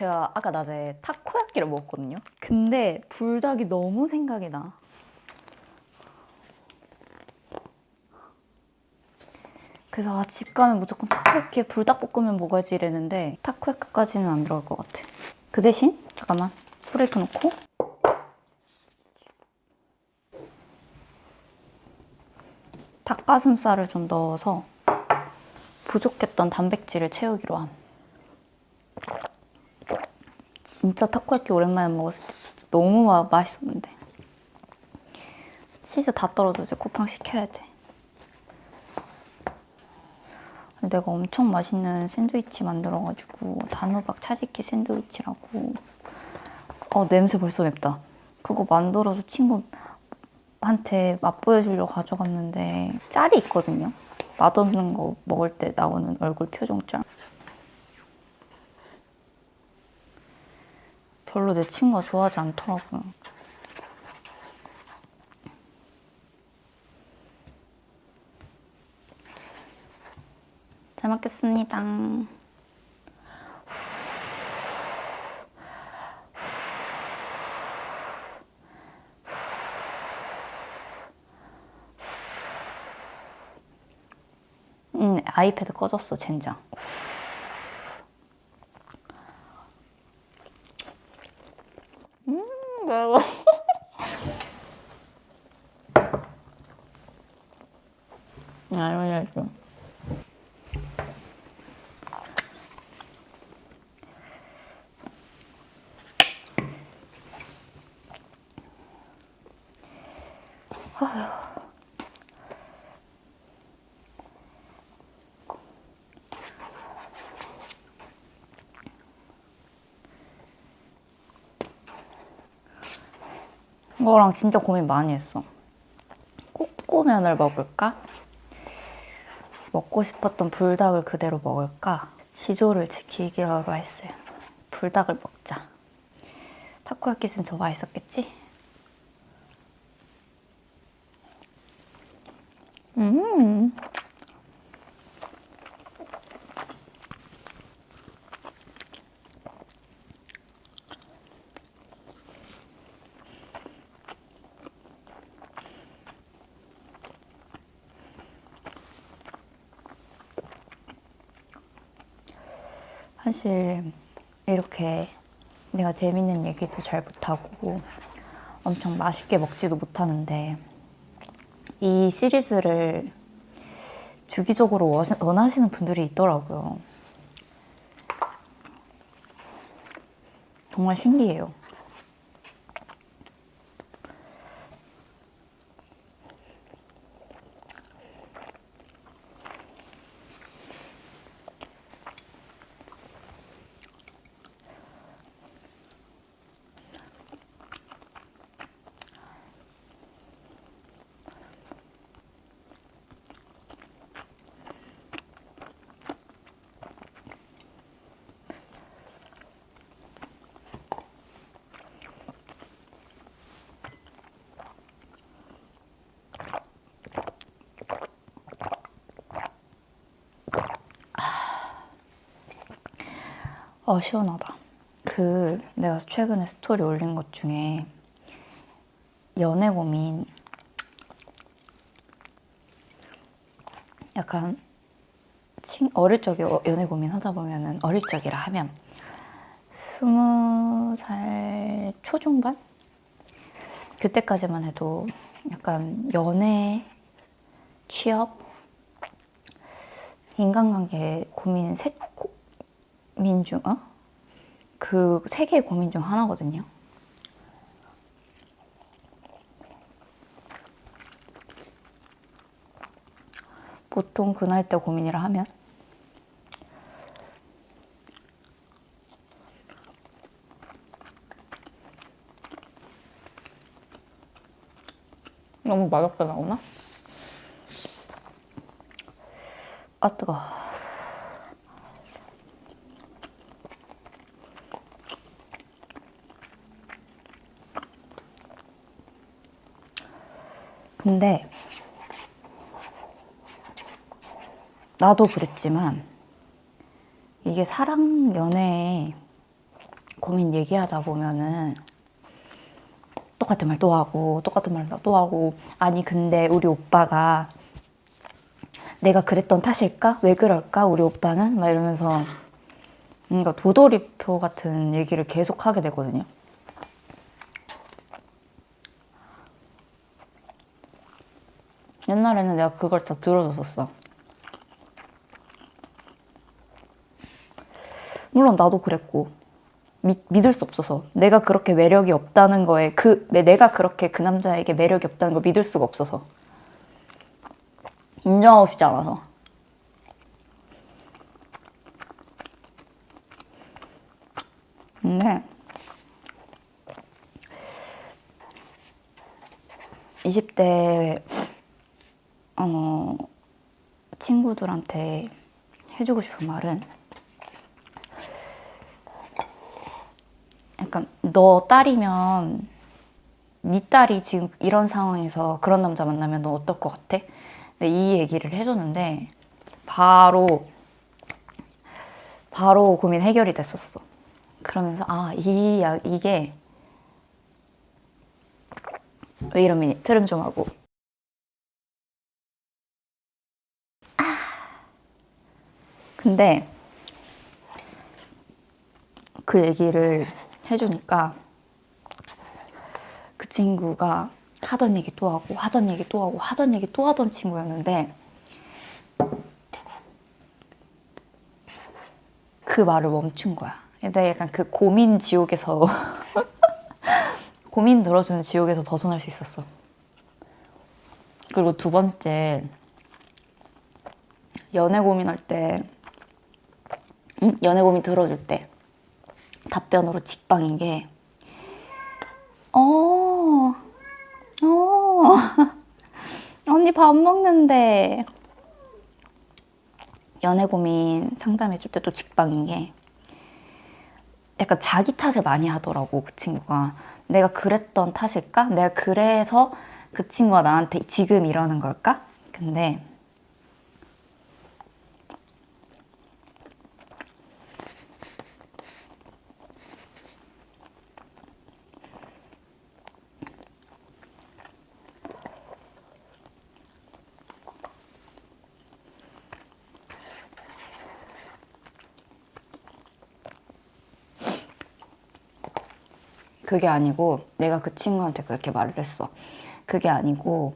제가 아까 낮에 타코야끼를 먹었거든요. 근데 불닭이 너무 생각이 나. 그래서 아, 집 가면 무조건 타코야끼에 불닭볶음면 먹어야지 이랬는데 타코야끼까지는 안 들어갈 것 같아. 그 대신 잠깐만 프레이크 넣고 닭가슴살을 좀 넣어서 부족했던 단백질을 채우기로 함. 진짜 타코야끼 오랜만에 먹었을 때 진짜 너무 마, 맛있었는데 치즈 다 떨어져 이제 쿠팡 시켜야 돼. 내가 엄청 맛있는 샌드위치 만들어가지고 단호박 차지키 샌드위치라고 어 냄새 벌써 맵다. 그거 만들어서 친구한테 맛보여주려고 가져갔는데 짤이 있거든요. 맛없는 거 먹을 때 나오는 얼굴 표정 짤. 별로 내 친구가 좋아하지 않더라고요. 잘 먹겠습니다. 음, 아이패드 꺼졌어, 젠장. 음, 매워. 아, 이거 이거랑 진짜 고민 많이 했어. 꼬꼬면을 먹을까? 먹고 싶었던 불닭을 그대로 먹을까? 지조를 지키기로 했어요. 불닭을 먹자. 타코야끼 있으면 더 맛있었겠지? 음. 사실 이렇게 내가 재밌는 얘기도 잘 못하고 엄청 맛있게 먹지도 못하는데 이 시리즈를 주기적으로 워- 원하시는 분들이 있더라고요. 정말 신기해요. 어, 시원하다. 그, 내가 최근에 스토리 올린 것 중에 연애 고민 약간 친, 어릴 적에 어- 연애 고민 하다 보면은 어릴 적이라 하면 스무 살 초중반? 그때까지만 해도 약간 연애, 취업, 인간관계 고민 세 고민 중, 어? 그 세 개의 고민 중 하나거든요. 보통 그 나이 때 고민이라 하면 너무 맛없게 나오나? 아 뜨거. 근데 나도 그랬지만 이게 사랑 연애에 고민 얘기하다 보면은 똑같은 말 또 하고 똑같은 말 또 하고 아니 근데 우리 오빠가 내가 그랬던 탓일까? 왜 그럴까? 우리 오빠는? 막 이러면서 뭔가 도돌이표 같은 얘기를 계속 하게 되거든요. 옛날에는 내가 그걸 다 들어줬었어. 물론 나도 그랬고 믿, 믿을 수 없어서. 내가 그렇게 매력이 없다는 거에 그 내- 내가 그렇게 그 남자에게 매력이 없다는 걸 믿을 수가 없어서. 인정하고 싶지 않아서. 근데 20대 어, 친구들한테 해주고 싶은 말은 약간 너 딸이면 네 딸이 지금 이런 상황에서 그런 남자 만나면 너 어떨 것 같아? 근데 이 얘기를 해줬는데 바로 바로 고민 해결이 됐었어. 그러면서 아, 이 야- 이게 왜 이러니 트름 좀 하고 근데 그 얘기를 해주니까 그 친구가 하던 얘기 또 하고 하던 얘기 또 하고 하던 얘기 또 하던 친구였는데 그 말을 멈춘 거야. 근데 약간 그 고민 지옥에서 고민 들어주는 지옥에서 벗어날 수 있었어. 그리고 두 번째 연애 고민할 때 음? 연애 고민 들어줄 때 답변으로 직방인 게 어, 어, 언니 밥 먹는데 연애 고민 상담해줄 때 또 직방인 게 약간 자기 탓을 많이 하더라고 그 친구가 내가 그랬던 탓일까? 내가 그래서 그 친구가 나한테 지금 이러는 걸까? 근데 그게 아니고 내가 그 친구한테 그렇게 말을 했어. 그게 아니고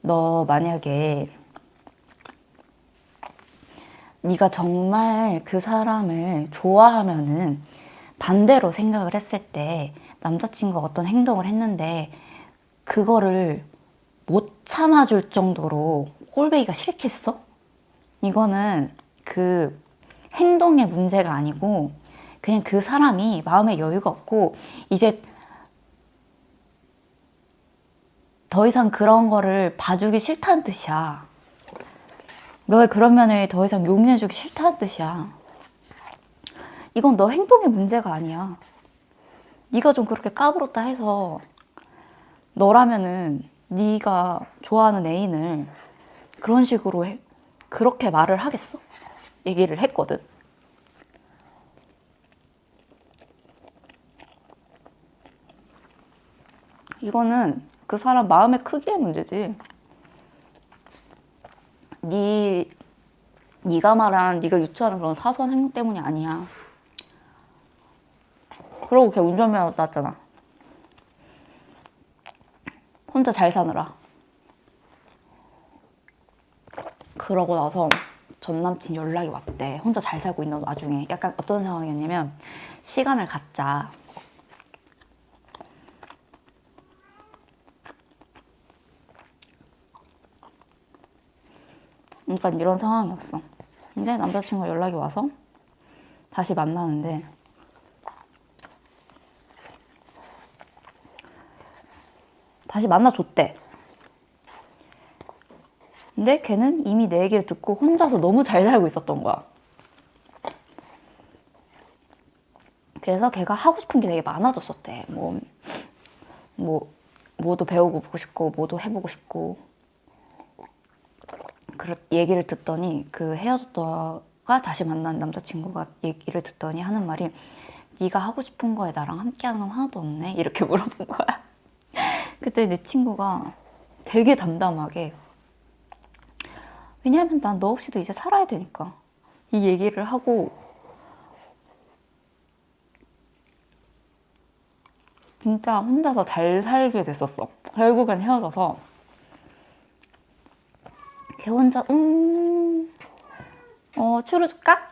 너 만약에 네가 정말 그 사람을 좋아하면은 반대로 생각을 했을 때 남자친구가 어떤 행동을 했는데 그거를 못 참아줄 정도로 꼴배기가 싫겠어? 이거는 그 행동의 문제가 아니고 그냥 그 사람이 마음에 여유가 없고 이제 더 이상 그런 거를 봐주기 싫다는 뜻이야. 너의 그런 면을 더 이상 용인해주기 싫다는 뜻이야. 이건 너 행동의 문제가 아니야. 네가 좀 그렇게 까불었다 해서 너라면은 네가 좋아하는 애인을 그런 식으로 해, 그렇게 말을 하겠어? 얘기를 했거든. 이거는 그 사람 마음의 크기의 문제지. 네 네가 말한 네가 유추하는 그런 사소한 행동 때문이 아니야. 그러고 걔 운전면허 땄잖아. 혼자 잘 사느라. 그러고 나서 전 남친 연락이 왔대. 혼자 잘 살고 있는 와중에 약간 어떤 상황이었냐면 시간을 갖자. 그러니까 이런 상황이었어. 근데 남자친구가 연락이 와서 다시 만나는데 다시 만나줬대. 근데 걔는 이미 내 얘기를 듣고 혼자서 너무 잘 살고 있었던 거야. 그래서 걔가 하고 싶은 게 되게 많아졌었대. 뭐, 뭐, 뭐도 배우고 보고 싶고, 뭐도 해보고 싶고. 그 얘기를 듣더니 그 헤어졌다가 다시 만난 남자친구가 얘기를 듣더니 하는 말이 네가 하고 싶은 거에 나랑 함께하는 건 하나도 없네 이렇게 물어본 거야. 그때 내 친구가 되게 담담하게 왜냐하면 난 너 없이도 이제 살아야 되니까 이 얘기를 하고 진짜 혼자서 잘 살게 됐었어. 결국엔 헤어져서 걔 혼자 음, 어 추루 줄까?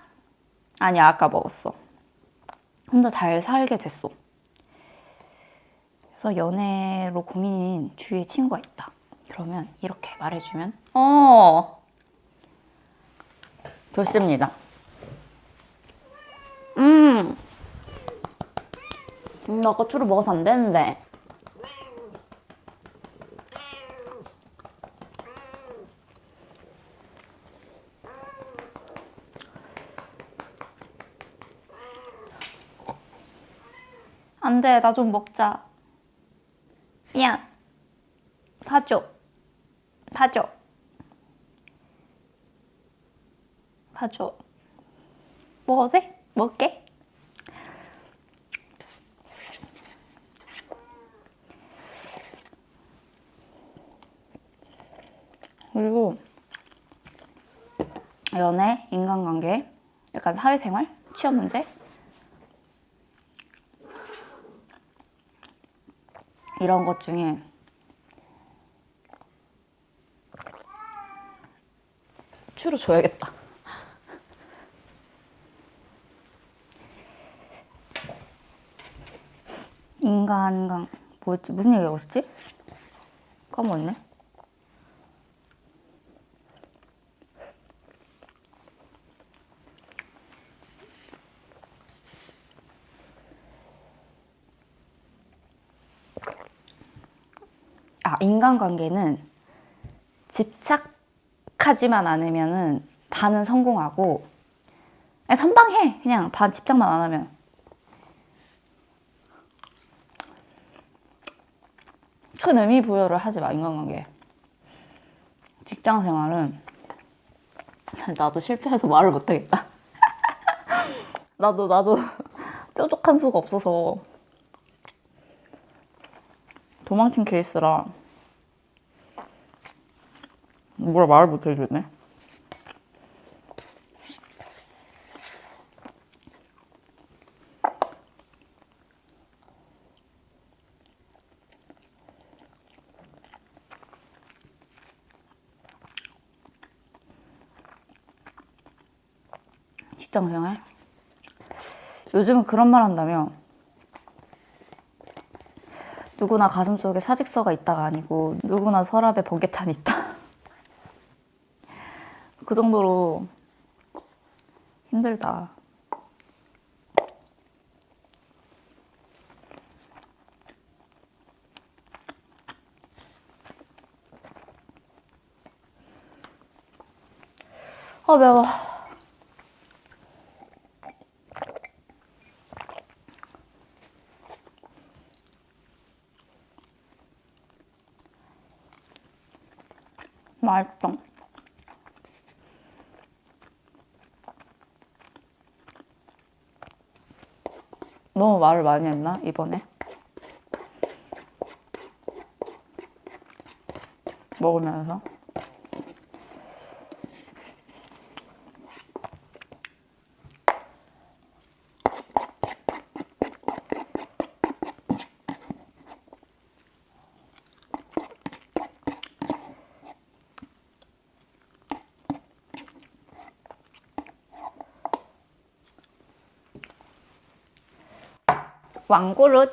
아니 아까 먹었어. 혼자 잘 살게 됐어. 그래서 연애로 고민인 주위에 친구가 있다. 그러면 이렇게 말해주면 어 좋습니다. 음, 음, 나 아까 추루 먹어서 안 되는데. 안 돼, 나 좀 먹자. 미안. 봐줘. 봐줘. 봐줘. 먹어도 돼? 먹을게. 그리고 연애, 인간관계, 약간 사회생활, 취업 문제 이런 것 중에 추로 줘야겠다. 인간관 뭐였지? 무슨 얘기하고 있었지? 까먹었네. 아, 인간관계는 집착하지만 않으면은 반은 성공하고 선방해. 그냥 반 집착만 안 하면. 큰 의미 부여를 하지 마 인간관계 직장 생활은 나도 실패해서 말을 못하겠다. 나도 나도 뾰족한 수가 없어서. 도망친 케이스라 뭐라 말을 못 해주네. 직장 생활? 요즘은 그런 말 한다며. 누구나 가슴속에 사직서가 있다가 아니고 누구나 서랍에 번개탄이 있다. 그 정도로 힘들다. 아 매워. 맛있다. 너무 말을 많이 했나 이번에? 먹으면서 วังกุรุต